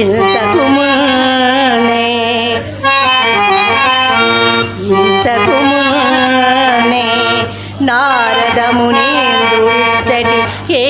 ఇంతకు మునే ఇంతకు మునే నారదమునేంద్రుడి ఏ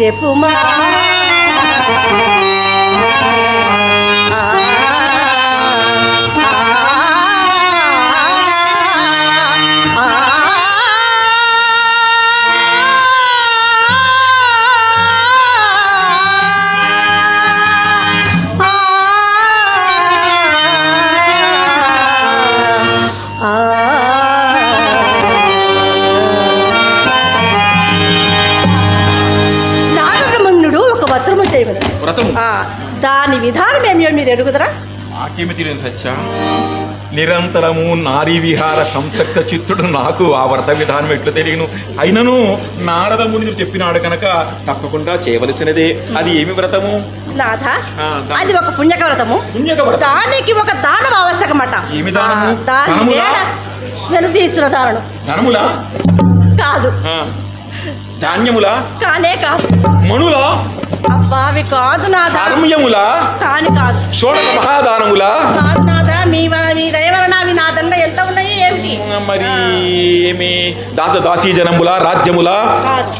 చెప్పుమా దాని విధానం ఏమియో మీరు ఎరుగుదరా? నాకేమి తెలియదు సత్య? నిరంతరము నారీ విహార సంసక్త చిత్తుడు నాకు ఆ వ్రత విధానం ఎట్లు తెలియను. అయినను నారద ముని చెప్పినాడు కనుక తప్పకుండా చేయవలసినదే. అది ఏమి వ్రతము? నాథ అది ఒక పుణ్యక వ్రతము. దానికి ఒక దానం ఆవశ్యకమట ఏమి దానము? వెనుదీర్చిన దానం కాదు. ధాన్యములా? కానే కాదు. మణులా? అవి కాదు నాథ ధర్మ్యములా? కాని కాదు. షోడక మహాదానములా? కాదు నాథ మీ మీ దయవలన అవి నా దండ ఎంత ఉన్నాయి ఏమిటి? మరి ఏమి? దాస దాసీ జనములా రాజ్యములా? కాదు.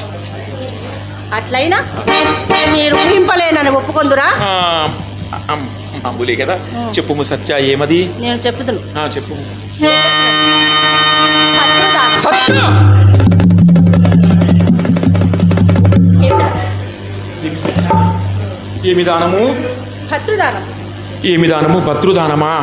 అట్లయినా మీరు ఊహింపలేనని ఒప్పుకొందురా? మామూలే కదా. చెప్పుము సత్య ఏమది? నేను చెప్పుదును. చెప్పు. సత్య! ఏమి దానము? భద్రుదానం ఏమి దానము? భద్రుదానమా?